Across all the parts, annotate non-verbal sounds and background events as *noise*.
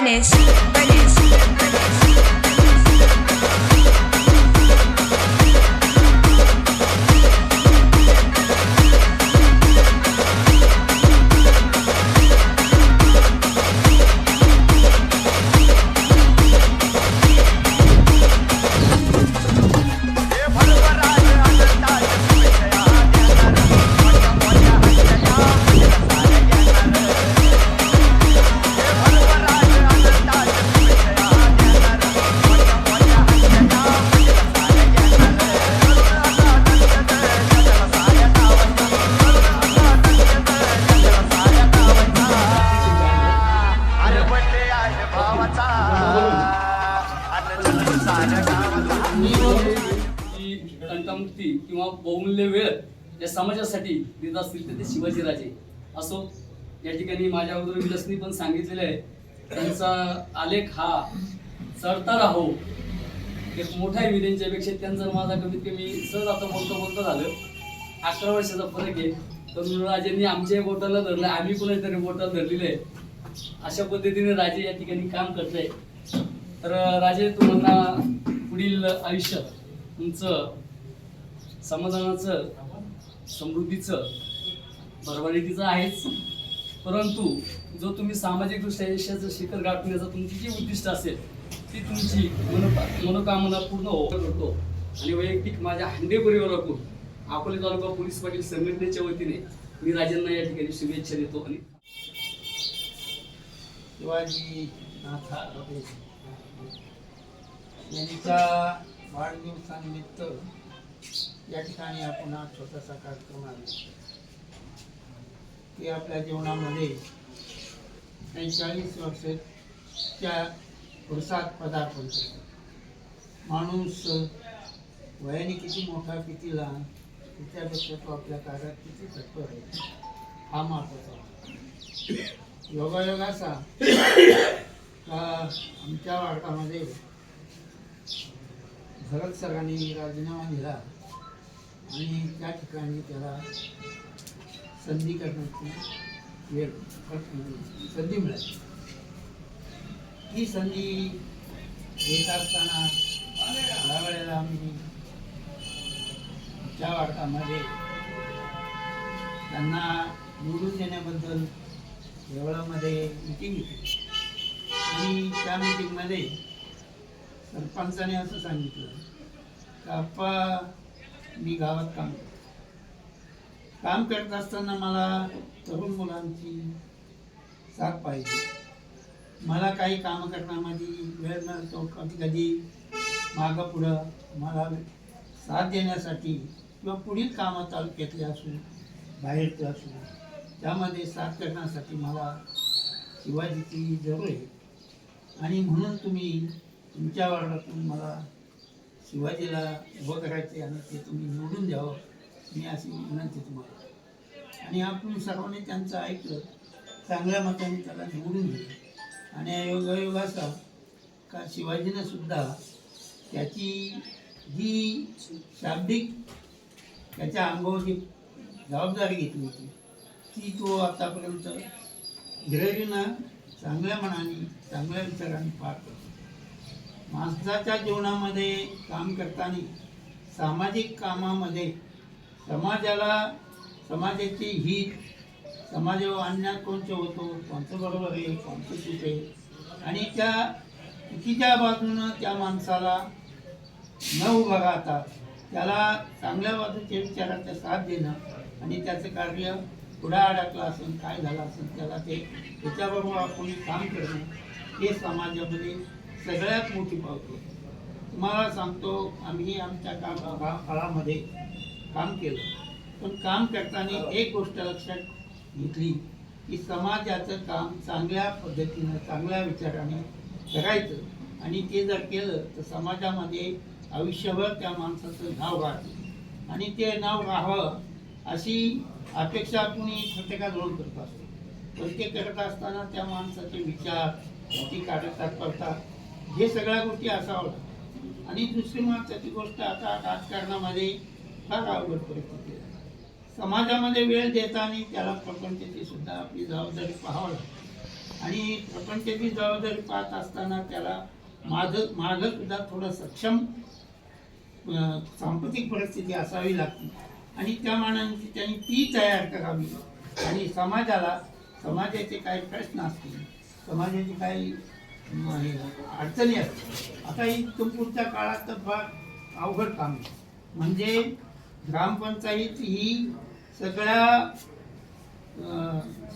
Vanish. कंठमुक्ती किंवा बहुमूल्य वेळ या समाजासाठी देत असतील तर ते शिवाजीराजे. असो या ठिकाणी माझ्या अगोदर विलसनी पण सांगितलेलं आहे त्यांचा आलेख हा चढता राहो. एक मोठा आहे मी त्यांच्यापेक्षा त्यांचा माझा कमीत कमी सहज आता बोलतो बोलतो झालं. अकरा वर्षाचा फरक आहे. तर राजेंनी आमच्या बोटाला धरलं आम्ही कोणाच्या तरी बोटाला धरलेलं आहे. अशा पद्धतीने राजे या ठिकाणी काम करत आहे तर राजे तुम्हाला पुढील आयुष्य तुमचं समाधानाचं समृद्धीचं भरभराटीचं आहेच. परंतु जो तुम्ही सामाजिकदृष्ट्या यशाचं शिखर गाठण्याचं तुमची जी उद्दिष्ट असेल ती तुमची मनोका मनोकामना पूर्ण होतो आणि वैयक्तिक माझ्या हांडे परिवाराकडून अकोले तालुका पोलीस पाटील संघटनेच्या वतीने मी राजांना या ठिकाणी शुभेच्छा देतो आणि शिवाजी यांच्या वाढदिवसानिमित्त या ठिकाणी आपण हा छोटासा कार्यक्रम आले की आपल्या जीवनामध्ये चाळीस वर्षाच्या पुरुषात पदार्पण करतो माणूस वयाने किती मोठा किती लहान त्याच्यापेक्षा तो आपल्या कार्यात किती तत्पर आहे हा महत्त्वाचा योगायोग असा का आमच्या वाडकामध्ये भरत सरांनी राजीनामा दिला. आणि त्या ठिकाणी त्याला संधी करण्याची वेळ संधी मिळाली. ही संधी येत असताना त्यावेळेला आम्ही त्या वार्डामध्ये त्यांना निवडून देण्याबद्दल देवळामध्ये मिटिंग घेतली. आणि त्या मिटिंगमध्ये सरपंचाने असं सांगितलं का आप्पा मी गावात काम करतो. काम करत असताना मला तरुण मुलांची साथ पाहिजे मला काही कामं करण्यामध्ये वेळ मिळतो कधी कधी मागं पुढं मला साथ देण्यासाठी किंवा पुढील कामं तालुक्यातले असू बाहेरचे असू त्यामध्ये साथ करण्यासाठी मला शिवाजीची जरूर आहे आणि म्हणून तुम्ही तुमच्या वार्डातून मला शिवाजीला उभं करायचे आणि ते तुम्ही निवडून द्यावं. मी अशी विनंती तुम्हाला. आणि आपण सर्वांनी त्यांचं ऐकलं चांगल्या मताने त्याला निवडून दिलं. आणि योगायोग असा का शिवाजीनं सुद्धा त्याची जी शाब्दिक त्याच्या अंगावरची जबाबदारी घेतली होती ती तो आतापर्यंत हिरडीनं चांगल्या मनाने चांगल्या विचाराने पार करतो माणसाच्या जीवनामध्ये काम करताना सामाजिक कामामध्ये समाजाला समाजाची हित समाजावर अन्याय कोणचं होतो कोणतं बरोबर आहे कोणतं चूक आहे आणि त्या चुकीच्या बाजूनं त्या माणसाला न उभा राहतात त्याला चांगल्या बाजूच्या विचाराचा साथ देणं आणि त्याचं कार्य पुढं अडकलं असेल काय झालं असेल त्याला ते त्याच्याबरोबर आपण काम करणं हे समाजामध्ये सगळ्यात मोठी पावतो. तुम्हाला सांगतो आम्ही आमच्या काम काळामध्ये काम केलं. पण काम करताना एक गोष्ट लक्षात घेतली की समाजाचं काम चांगल्या पद्धतीनं चांगल्या विचाराने करायचं. आणि ते जर केलं तर समाजामध्ये आयुष्यभर त्या माणसाचं नाव राहते. आणि ते नाव राहावं अशी अपेक्षा कुणी प्रत्येकाजवळ करत असतो. पण ते करत असताना त्या माणसाचे विचार त्याची कार्यतत्परता हे सगळ्या गोष्टी असावं. आणि दुसरी महत्वाची गोष्ट आता राजकारणामध्ये फार अवघड परिस्थिती समाजामध्ये वेळ देताना त्याला प्रपंचाची सुद्धा आपली जबाबदारी पाहावं लागते. आणि प्रपंचाची जबाबदारी पाहत असताना त्याला माझं माझं सुद्धा थोडं सक्षम अं, परिस्थिती असावी लागते. आणि त्या मानाने त्यांनी ती तयार करावी. आणि समाजाला समाजाचे काही प्रश्न असतील समाजाचे काही अडचणी असतील आता ही पुढच्या काळात तर फार अवघड काम आहे. म्हणजे ग्रामपंचायत ही सगळ्या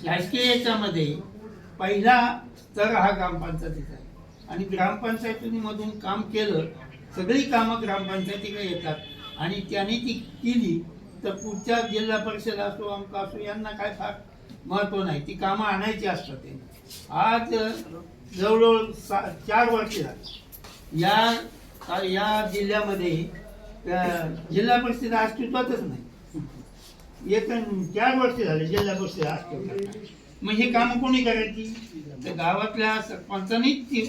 शासकीय याच्यामध्ये पहिला स्तर हा ग्रामपंचायतीचा आहे. आणि ग्रामपंचायतीमधून काम केलं सगळी कामं ग्रामपंचायतीकडे येतात. आणि त्याने ती केली तर पुढच्या जिल्हा परिषद असो अमका असो यांना काय फार महत्त्व नाही. ती कामं आणायची असतात आज जवळजवळ सा चार वर्ष झाली. या या जिल्ह्यामध्ये जिल्हा परिषद अस्तित्वातच नाही. एक चार वर्ष झाले जिल्हा परिषद अस्तित्वात मग हे कामं कोणी करायची? तर गावातल्या सरपंचांनीच ती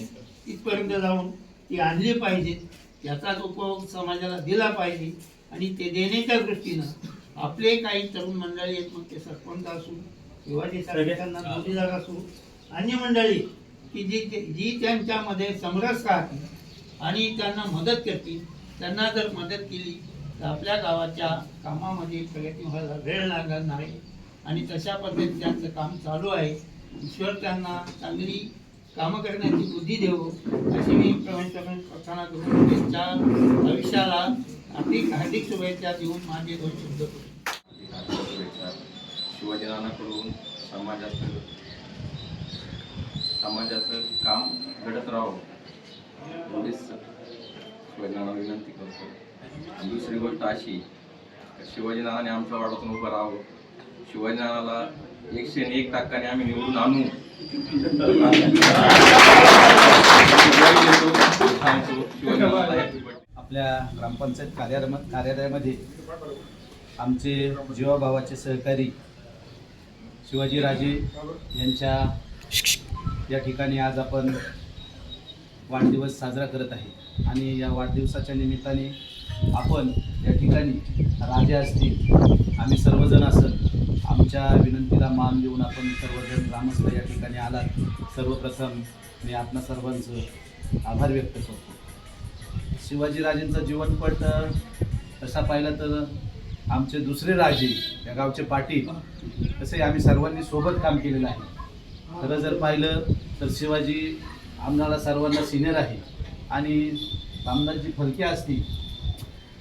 तिथपर्यंत जाऊन ती आणली पाहिजेत. याचाच उपयोग समाजाला दिला पाहिजे. आणि ते देण्याच्या दृष्टीनं आपले काही तरुण मंडळी आहेत मग ते सरपंच असू शिवाजी साहेबांना जोडीदार असू अन्य मंडळी की जी जी त्यांच्यामध्ये समरस राहतील आणि त्यांना मदत करतील त्यांना जर मदत केली तर आपल्या गावाच्या कामामध्ये प्रगती व्हायला वेळ लागणार नाही. आणि तशा पद्धतीने त्यांचं काम चालू आहे. ईश्वर त्यांना चांगली कामं करण्याची बुद्धी देवो अशी मी प्रवंचकडून प्रार्थना करून त्यांच्या आयुष्याला हार्दिक हार्दिक शुभेच्छा देऊन माझे दोन शब्द करू शुभेच्छा. शिवाजीरावांकडून समाजाचं काम घडत राहावं एवढीच शिवाजीनाना विनंती करतो. दुसरी गोष्ट अशी शिवाजी शिवाजीनानाने आमच्या वाड्यातून उभं राहावं. शिवाजीनानाला एकशे एक टाकाने आम्ही निवडून आणू. आपल्या ग्रामपंचायत कार्यालय कार्यालयामध्ये आमचे जीवाभावाचे सहकारी शिवाजीराजे यांच्या या ठिकाणी आज आपण वाढदिवस साजरा करत आहे. आणि या वाढदिवसाच्या निमित्ताने आपण या ठिकाणी राजे असतील आम्ही सर्वजण असेल आमच्या विनंतीला मान देऊन आपण सर्वजण ग्रामस्थ या ठिकाणी आलात. सर्वप्रथम मी आपणा सर्वांचं आभार व्यक्त करतो. शिवाजीराजेंचा जीवनपट तसा पाहिला तर आमचे दुसरे राजे या गावचे पाटील तसे आम्ही सर्वांनी सोबत काम केलेलं आहे. खरं जर पाहिलं तर शिवाजी आम्हाला सर्वांना सिनियर आहे. आणि रामदासजी फलके असतील.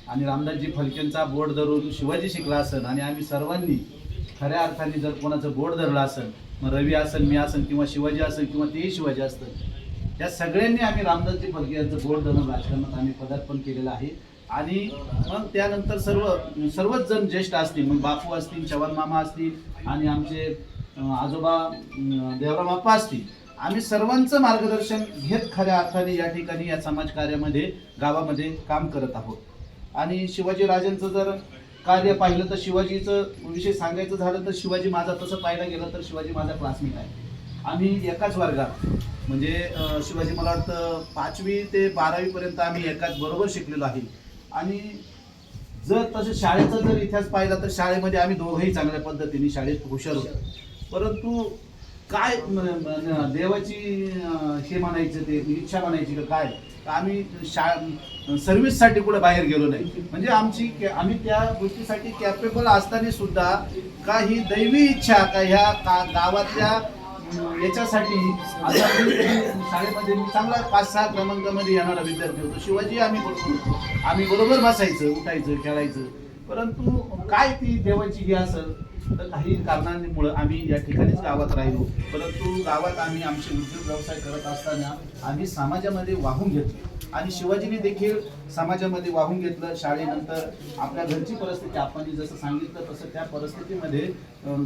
आणि रामदासजी फलकेंचा बोर्ड धरून शिवाजी शिकला असेल आणि आम्ही सर्वांनी खऱ्या अर्थाने जर कोणाचं बोर्ड धरलं असेल मग रवी असेल मी असेल किंवा शिवाजी असेल किंवा तेही शिवाजी असतं. या सगळ्यांनी आम्ही रामदासजी फलके यांचं बोर्ड धरून राजकारणात आम्ही पदार्पण केलेलं आहे. आणि मग त्यानंतर सर्व सर्वच जण ज्येष्ठ असतील मग बापू असतील चव्हाण मामा असतील आणि आमचे आजोबा अं, देवराम अप्पा असतील आम्ही सर्वांचं मार्गदर्शन घेत खऱ्या अर्थाने या ठिकाणी या समाज कार्यामध्ये गावामध्ये काम करत आहोत. आणि शिवाजी राजांचं जर कार्य पाहिलं तर शिवाजीचं विषय सांगायचं झालं तर शिवाजी माझा तसं पाहायला गेलं तर शिवाजी माझा क्लासमेट आहे. आम्ही एकाच वर्गात म्हणजे शिवाजी मला वाटतं पाचवी ते बारावीपर्यंत आम्ही एकाच बरोबर शिकलेलो आहे. आणि जर तसं शाळेचा जर इतिहास पाहिला तर शाळेमध्ये आम्ही दोघंही चांगल्या पद्धतीने शाळेत हुशार होतो. परंतु काय देवाची हे म्हणायचं ते इच्छा म्हणायची का काय? तर आम्ही शा सर्व्हिससाठी कुठे बाहेर गेलो नाही. म्हणजे आमची आम्ही त्या गोष्टीसाठी कॅपेबल असताना सुद्धा का ही दैवी इच्छा का ह्या का गावातल्या याच्यासाठी शाळेमध्ये चांगला पाच सहा क्रमांकामध्ये येणारा विद्यार्थी होतो. शिवाजी आम्ही बरोबर आम्ही बरोबर बसायचं उठायचं खेळायचं. परंतु काय ती देवाची ही असेल तर काही कारणांमुळे आम्ही या ठिकाणीच गावात राहिलो. परंतु गावात आम्ही आमचे उद्योग व्यवसाय करत असताना आम्ही समाजामध्ये वाहून घेतलो. आणि शिवाजीने देखील समाजामध्ये वाहून घेतलं. शाळेनंतर आपल्या घरची परिस्थिती आपण जसं सांगितलं तसं त्या परिस्थितीमध्ये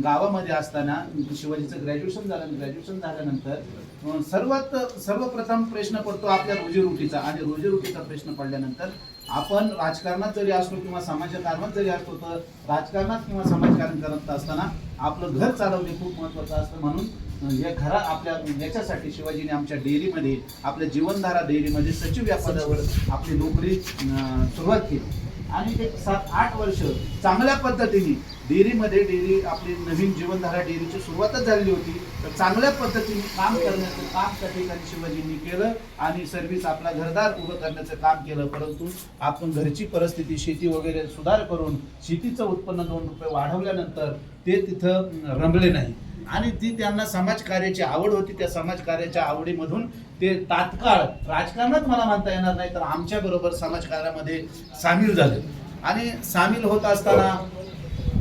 गावामध्ये असताना शिवाजीचं ग्रॅज्युएशन झालं ग्रॅज्युएशन झाल्यानंतर सर्वात सर्वप्रथम प्रश्न पडतो आपल्या रोजीरोटीचा. आणि रोजीरोटीचा प्रश्न पडल्यानंतर आपण राजकारणात जरी असलो किंवा समाजकारणात जरी असलो तर राजकारणात किंवा समाजकारण करत असताना आपलं घर चालवणे खूप महत्वाचं असतं. म्हणून हे घरा आपल्या याच्यासाठी शिवाजीने आमच्या डेअरीमध्ये आपल्या जीवनधारा डेअरीमध्ये सचिव या पदावर आपली नोकरी सुरुवात केली. आणि ते सात आठ वर्ष चांगल्या पद्धतीने डेअरीमध्ये डेअरी आपली नवीन जीवनधारा डेअरीची सुरुवातच झालेली होती. तर चांगल्या पद्धतीने काम करण्याचं काम त्या ठिकाणी शिवाजींनी केलं आणि सर्व्हिस आपला घरदार उभं करण्याचं काम केलं. परंतु आपण घरची परिस्थिती शेती वगैरे सुधार करून शेतीचं उत्पन्न दोन रुपये वाढवल्यानंतर ते तिथं रमले नाही. आणि ती त्यांना समाजकार्याची आवड होती. त्या समाजकार्याच्या आवडीमधून ते तात्काळ राजकारणात मला म्हणता येणार नाही तर आमच्या बरोबर समाजकार्यामध्ये सामील झाले. आणि सामील होत असताना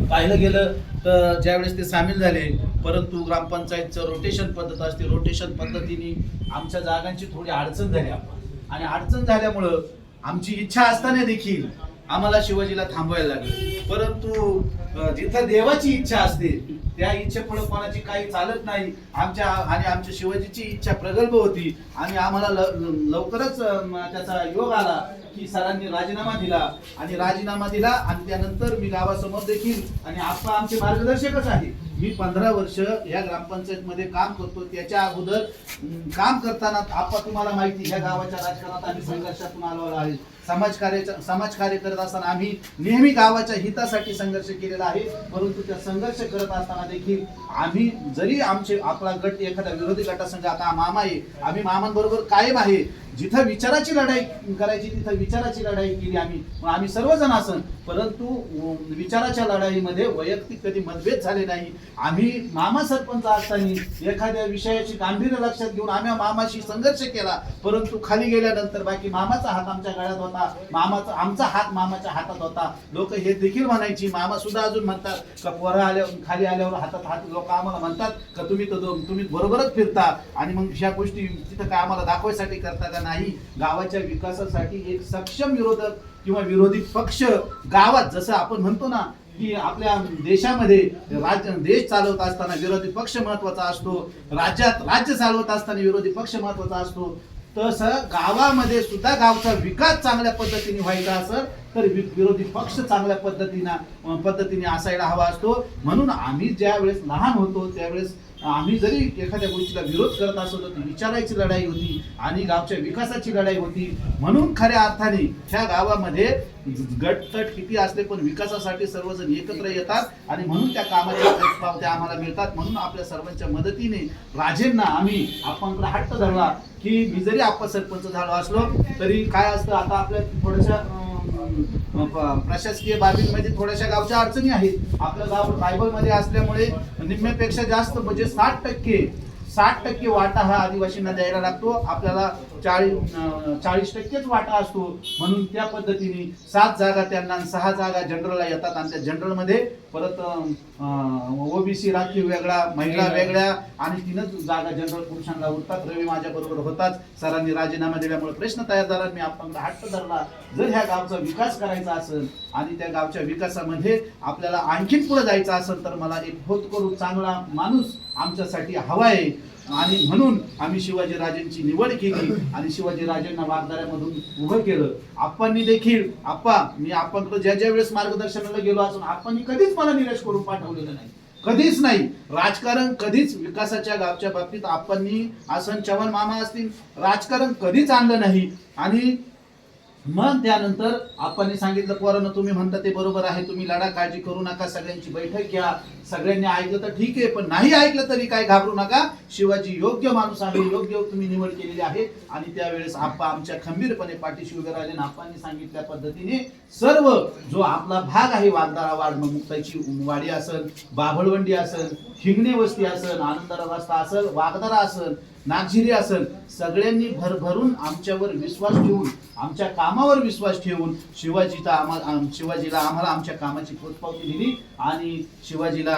पाहिलं गेलं तर ज्यावेळेस ते सामील झाले परंतु ग्रामपंचायतचं रोटेशन पद्धत असते. रोटेशन पद्धतीने आमच्या जागांची थोडी अडचण झाली आपण. आणि अडचण झाल्यामुळं आमची इच्छा असताना देखील आम्हाला शिवाजीला थांबवायला लागलं. परंतु जिथं देवाची इच्छा असते त्या इच्छेपुढे कोणाची काही चालत नाही. आमच्या आणि आमच्या शिवाजीची इच्छा प्रगल्भ होती. आणि आम्हाला ल- लवकरच त्याचा योग आला की सरांनी राजीनामा दिला. आणि राजीनामा दिला आणि त्यानंतर मी गावासमोर देखील आणि आप्पा आमचे मार्गदर्शकच आहे मी पंधरा वर्ष या ग्रामपंचायतमध्ये काम करतो. त्याच्या अगोदर काम करताना आप्पा तुम्हाला माहिती ह्या गावाच्या राजकारणात आम्ही संघर्षातून आलो आहे समाजकार्याच्या समाजकार्य करत असताना आम्ही नेहमी गावाच्या हितासाठी संघर्ष केलेला आहे. परंतु त्या संघर्ष करत असताना देखील आम्ही जरी आमचे आपला गट एखाद्या विरोधी गटासंघ आता मामा आहे. आम्ही मामांबरोबर कायम आहे. जिथं विचाराची लढाई करायची तिथं विचाराची लढाई केली आम्ही. मग आम्ही सर्वजण असन परंतु विचाराच्या लढाईमध्ये वैयक्तिक कधी मतभेद झाले नाही. आम्ही मामा सरपंच असताना एखाद्या विषयाची गांभीर्य लक्षात घेऊन आम्ही मामाशी संघर्ष केला. परंतु खाली गेल्यानंतर बाकी मामाचा हात आमच्या गळ्यात होता. मामाचा आमचा हात मामाच्या हातात होता. लोक हे देखील म्हणायची मामा सुद्धा अजून म्हणतात का वर आल्या खाली आल्यावर हातात हात लोक आम्हाला म्हणतात का तुम्ही तर तुम्ही बरोबरच फिरता आणि मग ह्या गोष्टी तिथं काय आम्हाला दाखवायसाठी करता का नाही. गावाच्या विकासासाठी एक सक्षम विरोधक किंवा विरोधी पक्ष गावात जसं आपण म्हणतो ना की आपल्या देशामध्ये राज्य देश चालवत असताना विरोधी पक्ष महत्त्वाचा असतो राज्यात राज्य चालवत असताना विरोधी पक्ष महत्त्वाचा असतो तसं गावामध्ये सुद्धा गावचा विकास चांगल्या पद्धतीने व्हायचा असेल तर विरोधी पक्ष चांगल्या पद्धतीनं पद्धतीने असायला हवा असतो. म्हणून आम्ही ज्या वेळेस लहान होतो त्यावेळेस आम्ही जरी एखाद्या गोष्टीला विरोध करत असलो तर विचारायची लढाई होती आणि गावच्या विकासाची लढाई होती. म्हणून खऱ्या अर्थाने ह्या गावामध्ये गटतट किती असले पण विकासासाठी सर्वजण एकत्र येतात आणि म्हणून त्या कामाच्या पावत्या आम्हाला मिळतात. म्हणून आपल्या सर्वांच्या मदतीने राजेंना आम्ही आपणकडे हट्ट धरला की मी जरी आपण सरपंच झालो असलो तरी काय असतं आता आपल्या थोड्याशा प्रशासकीय बाबींमध्ये थोड्याशा गावच्या अडचणी आहेत. आपलं गाव रायबलमध्ये असल्यामुळे निम्म्यापेक्षा जास्त म्हणजे साठ टक्के साठ टक्के वाटा हा आदिवासींना द्यायला लागतो. आपल्याला चाळीस चाळीस टक्केच वाटा असतो. म्हणून त्या पद्धतीने सात जागा त्यांना सहा जागा जनरलला येतात आणि त्या जनरलमध्ये परत ओबीसी राखीव वेगळा महिला वेगळ्या आणि तीनच जागा जनरल पुरुषांना उरतात. रवी माझ्या बरोबर होताच सरांनी राजीनामा दिल्यामुळे प्रश्न तयार झाला. मी आपण हट्ट धरला. जर ह्या गावचा विकास करायचा असेल आणि त्या गावच्या विकासामध्ये आपल्याला आणखीन पुढे जायचं असेल तर मला एक होतकरू चांगला माणूस आमच्यासाठी हवा आहे. आणि म्हणून आम्ही शिवाजीराजेंची निवड केली आणि शिवाजीराजेंना वागदाऱ्यामधून उभं केलं. आप्पांनी देखील आप्पा मी आपणकडे ज्या ज्या वेळेस मार्गदर्शनाला गेलो असून आप्पांनी कधीच मला निराश करून पाठवलेलं नाही. कधीच नाही. राजकारण कधीच विकासाच्या गावच्या बाबतीत आप्पांनी आसन चव्हाण मामा असतील राजकारण कधीच आणलं नाही. आणि मग त्यानंतर आपण सांगितलं पोरांना तुम्ही म्हणता ते बरोबर आहे तुम्ही लढा काळजी करू नका सगळ्यांची बैठक घ्या सगळ्यांनी ऐकलं तर ठीक आहे पण नाही ऐकलं तरी काय घाबरू नका. शिवाजी योग्य माणूस आहे योग्य तुम्ही निवड केलेली आहे. आणि त्यावेळेस आप्पा आमच्या खंबीरपणे पाठीशी उभे राहिले आणि आप्पांनी सांगितल्या पद्धतीने सर्व जो आपला भाग आहे वागदारा वाड मग मुक्ताची वाडी असेल बाभळवंडी असेल हिंगणे वस्ती असेल आनंदरा रस्ता असेल वागदारा असेल नागझिरी असेल सगळ्यांनी भरभरून आमच्यावर विश्वास ठेवून आमच्या कामावर विश्वास ठेवून शिवाजीचा आम्हाला शिवाजीला आम्हाला आमच्या कामाची पोचपावती दिली आणि शिवाजीला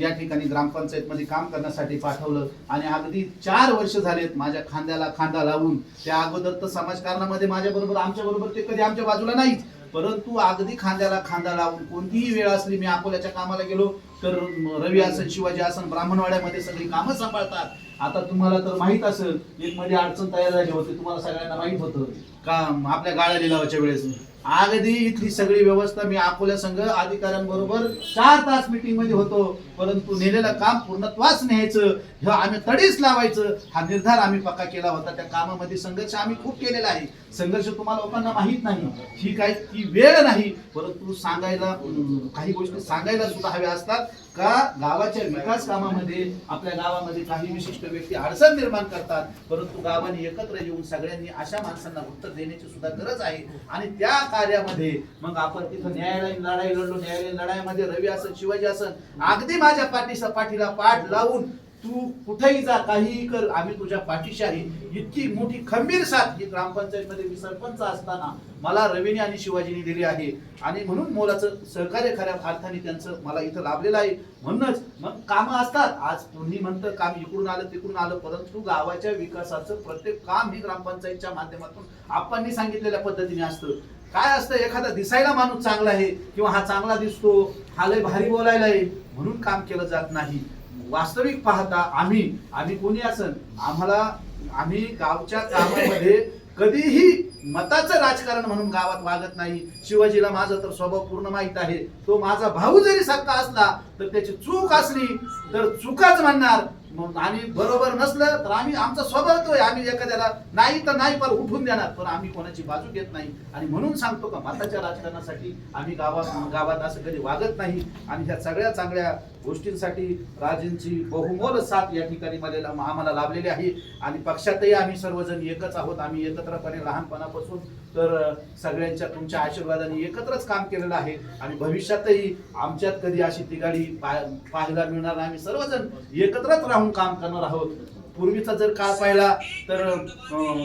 या ठिकाणी ग्रामपंचायतमध्ये काम करण्यासाठी पाठवलं. आणि अगदी चार वर्ष झालेत माझ्या खांद्याला खांदा लावून. त्या अगोदर तर समाजकारणामध्ये माझ्याबरोबर आमच्याबरोबर ते कधी आमच्या बाजूला नाहीत. परंतु अगदी खांद्याला खांदा लावून कोणतीही वेळ असली मी अकोल्याच्या कामाला गेलो तर रवी आसन शिवाजी आसन ब्राह्मणवाड्यामध्ये सगळी कामं सांभाळतात. आता तुम्हाला तर माहीत असेल एक मध्ये अडचण तयार झाली होती तुम्हाला सगळ्यांना माहीत होतं. का आपल्या गाळ्या लिलावाच्या वेळेस. अगदी इथली सगळी व्यवस्था मी अकोल्या संघ अधिकाऱ्यांबरोबर चार तास मीटिंगमध्ये होतो. परंतु नेलेलं काम पूर्णत्वास न्यायचं. हे आम्ही तडीच लावायचं. हा निर्धार आम्ही पक्का केला होता. त्या कामामध्ये संघर्ष आम्ही खूप केलेला आहे. संघर्ष तुम्हाला लोकांना माहीत नाही. ही आहे ती वेळ नाही. परंतु सांगायला काही गोष्टी सांगायला सुद्धा हव्या असतात. का गावाच्या विकास कामामध्ये आपल्या गावामध्ये काही विशिष्ट व्यक्ती अडचण निर्माण करतात परंतु गावाने एकत्र येऊन सगळ्यांनी अशा माणसांना उत्तर देण्याची सुद्धा गरज आहे. आणि त्या कार्यामध्ये मग आपण तिथं न्यायालयीन लढाई लढलो न्यायालयीन लढाईमध्ये रवी असन शिवाजी असन अगदी माझ्या पाठीसा पाठीला पाठ लावून तू कुठेही जा काहीही कर आम्ही तुझ्या पाठीशी आहे. इतकी मोठी खंबीर साथ ही ग्रामपंचायतमध्ये मी सरपंच असताना मला रवीने आणि शिवाजीने दिली आहे. आणि म्हणून मोलाचं सहकार्य खऱ्या अर्थाने त्यांचं मला इथं लाभलेलं आहे. म्हणूनच मग कामं असतात. आज तुम्ही म्हणतं काम इकडून आलं तिकडून आलं परंतु गावाच्या विकासाचं प्रत्येक काम हे ग्रामपंचायतच्या माध्यमातून आपण सांगितलेल्या पद्धतीने असतं. काय असतं? एखादा दिसायला माणूस चांगला आहे किंवा हा चांगला दिसतो हा लय भारी बोलायला आहे. म्हणून काम केलं जात नाही. वास्तविक पाहता आम्ही आम्ही कोणी असन आम्हाला आम्ही गावच्या कामामध्ये कधीही मताचं राजकारण म्हणून गावात वागत नाही. शिवाजीला माझा तर स्वभाव पूर्ण माहीत आहे. तो माझा भाऊ जरी सत्ता असला तर त्याची चूक असली तर चुकाच म्हणणार. मग आम्ही बरोबर नसलं तर आम्ही आमचा स्वभाव तो आहे आम्ही एखाद्याला नाही तर नाही पण उठून देणार. पण आम्ही कोणाची बाजू घेत नाही. आणि म्हणून सांगतो का मताच्या राजकारणासाठी आम्ही गावात गावात असं कधी वागत नाही. आणि ह्या सगळ्या चांगल्या गोष्टींसाठी राजेंची बहुमोल साथ या ठिकाणी मला आम्हाला लाभलेली आहे. आणि पक्षातही आम्ही सर्वजण एकच आहोत. आम्ही एकत्रपणे लहानपणापासून तर सगळ्यांच्या तुमच्या आशीर्वादाने एकत्रच काम केलेलं आहे आणि भविष्यातही आमच्यात कधी अशी तिघाडी पाह- पाहायला मिळणार नाही. आम्ही सर्वजण एकत्रच राहून काम करणार आहोत. पूर्वीचा जर काळ पाहिला तर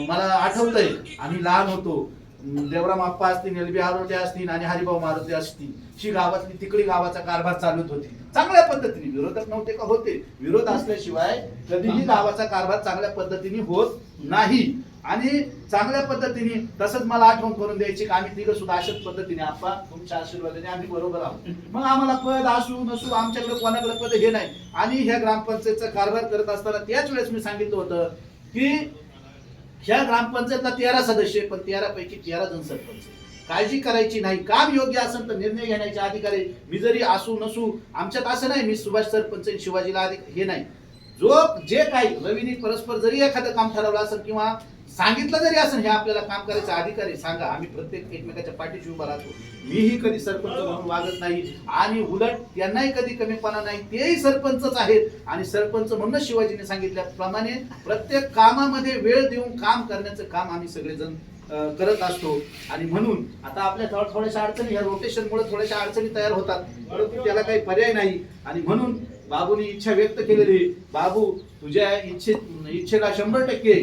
मला आठवतंय आम्ही लहान होतो. देवराम आप्पा असतील एलबी आरोटे असतील आणि हरिभाऊ मारुती असतील ही गावातली तिकडी गावाचा कारभार चालत होती. चांगल्या पद्धतीने विरोधक नव्हते का होते? विरोध असल्याशिवाय कधीही गावाचा कारभार चांगल्या पद्धतीने होत नाही. आणि चांगल्या पद्धतीने तसंच मला आठवण करून द्यायची की आम्ही तिघं सुद्धा अशाच पद्धतीने आप्पा तुमच्या आशीर्वादाने आम्ही बरोबर आहोत. मग आम्हाला पद असू नसू आमच्याकडे कोणाकडे पद हे नाही. आणि ह्या ग्रामपंचायतचा कारभार करत असताना त्याच वेळेस मी सांगितलं होतं की ह्या ग्रामपंचायतला तेरा सदस्य आहे, पण तेरा पैकी तेरा जण सरपंच काळजी करायची नाही. काम योग्य असेल तर निर्णय घेण्याचे अधिकारी मी जरी असू नसू आमच्यात असं नाही मी सुभाष सरपंच शिवाजीला अधिक हे नाही. जो जे काही रवीने परस्पर जरी एखादं काम ठरवलं असेल किंवा सांगितलं जरी असं हे आपल्याला काम करायचं अधिकारी सांगा. आम्ही प्रत्येक एकमेकाच्या पाठीशी उभा राहतो. मीही कधी सरपंच म्हणून वागत नाही आणि उलट त्यांनाही कधी कमीपणा नाही तेही सरपंचच आहेत. आणि सरपंच म्हणून शिवाजीने सांगितल्याप्रमाणे प्रत्येक कामामध्ये वेळ देऊन काम करण्याचं काम आम्ही सगळेजण करत असतो. आणि म्हणून आता आपल्या थोड्या थोड्याशा अडचणी ह्या रोटेशनमुळे थोड्याशा अडचणी तयार होतात. परंतु त्याला काही पर्याय नाही. आणि म्हणून बाबूनी इच्छा व्यक्त केलेली आहे. बाबू तुझ्या इच्छे इच्छेला शंभर टक्के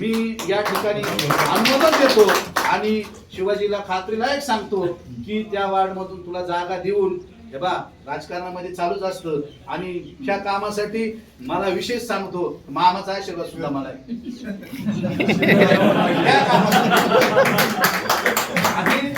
मी या ठिकाणी अनुमोदन देतो. आणि शिवाजीला खात्रीलायक सांगतो की त्या वार्डमधून तुला जागा देऊन हे बा राजकारणामध्ये चालूच असतं. आणि ह्या कामासाठी मला विशेष सांगतो मामाचा आशीर्वाद सुद्धा मला *laughs* आहे. ह्या कामासाठी. आणि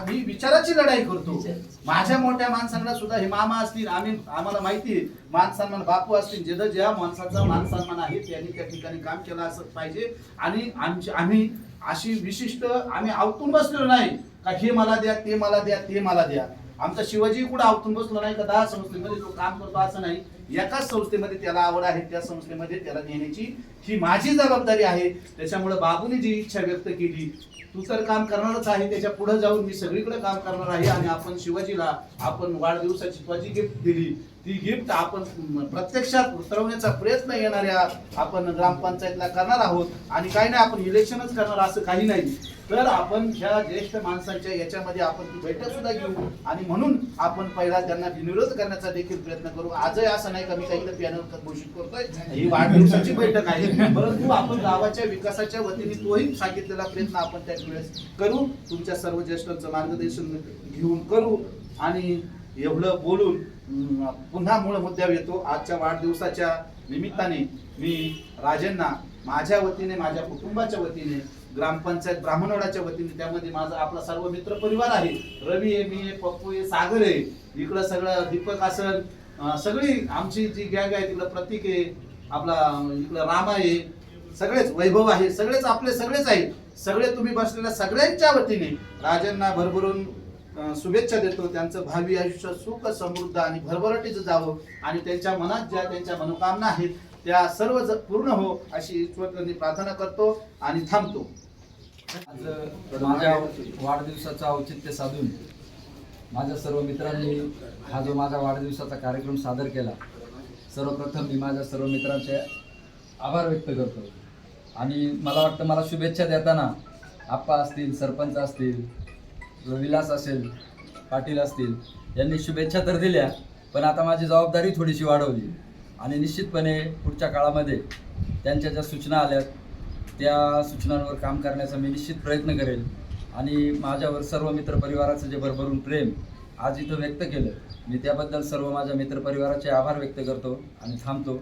मा- विचाराची लढाई करतो. माझ्या मोठ्या माणसांना सुद्धा हे मामा असतील आम्ही आम्हाला माहिती आहे मान सन्मान बापू असतील जे ज्या माणसाचा मान सन्मान आहे त्यांनी त्या ठिकाणी काम केलं असं पाहिजे. आणि आमची आम्ही अशी विशिष्ट आम्ही आवतून बसलेलो नाही का हे मला द्या ते मला द्या ते मला द्या. आमचा शिवाजी कुठं आवतून बसलो नाही का? दहा संस्थेमध्ये तो काम करतो असं नाही. एकाच संस्थेमध्ये त्याला आवड आहे त्या संस्थेमध्ये त्याला नेण्याची ही माझी जबाबदारी आहे. त्याच्यामुळे बाबूने जी इच्छा व्यक्त केली तू तर काम करणारच आहे त्याच्या पुढे जाऊन मी सगळीकडे काम करणार आहे आणि आपण शिवाजीला आपण वाढदिवसाची तुझी गिफ्ट दिली ती गिफ्ट आपण प्रत्यक्षात उतरवण्याचा प्रयत्न येणाऱ्या आपण ग्रामपंचायतला करणार आहोत. आणि काही नाही आपण इलेक्शनच करणार असं काही नाही. तर आपण ह्या ज्येष्ठ माणसांच्या याच्यामध्ये आपण ती बैठक सुद्धा घेऊ. आणि म्हणून आपण पहिला त्यांना विनिरोध करण्याचा देखील प्रयत्न करू. आजही असं नाही का मी काही पॅनल घोषित करतोय. ही वाढदिवसाची बैठक आहे. परंतु आपण गावाच्या विकासाच्या वतीने तोही सांगितलेला प्रयत्न आपण त्या वेळेस करू. तुमच्या सर्व ज्येष्ठांचं मार्गदर्शन घेऊन करू. आणि एवढं बोलून पुन्हा मूळ मुद्द्यावर येतो. आजच्या वाढदिवसाच्या निमित्ताने मी राजेंना माझ्या वतीने माझ्या कुटुंबाच्या वतीने ग्रामपंचायत ब्राह्मणवाड्याच्या वतीने त्यामध्ये माझा आपला सर्व मित्र परिवार आहे. रवी आहे मी आहे पप्पू आहे सागर आहे. इकडं सगळं दीपक आसन सगळी आमची जी गॅग आहे तिकडं प्रतीक आहे आपला इकडं राम आहे. सगळेच वैभव आहे सगळेच आपले सगळेच आहे सगळे तुम्ही बसलेल्या सगळ्यांच्या वतीने राजांना भरभरून शुभेच्छा देतो. त्यांचं भावी आयुष्य सुख समृद्ध आणि भरभराटीचं जावं. आणि त्यांच्या मनात ज्या त्यांच्या मनोकामना आहेत त्या सर्व ज- पूर्ण हो अशी ईश्वरांनी प्रार्थना करतो आणि थांबतो. आज माझ्या वाढदिवसाचं औचित्य साधून माझ्या सर्व मित्रांनी हा जो माझा वाढदिवसाचा कार्यक्रम सादर केला सर्वप्रथम मी माझ्या सर्व मित्रांचे आभार व्यक्त करतो. आणि मला वाटतं मला शुभेच्छा देताना आप्पा असतील सरपंच असतील विलास असेल पाटील असतील यांनी शुभेच्छा तर दिल्या पण आता माझी जबाबदारी थोडीशी वाढवली. आणि निश्चितपणे पुढच्या काळामध्ये त्यांच्या ज्या सूचना आल्यात त्या सूचनांवर काम करण्याचा मी निश्चित प्रयत्न करेल. आणि माझ्यावर सर्व मित्रपरिवाराचं जे भरभरून प्रेम आज इथं व्यक्त केलं मी त्याबद्दल सर्व माझ्या मित्रपरिवाराचे आभार व्यक्त करतो आणि थांबतो.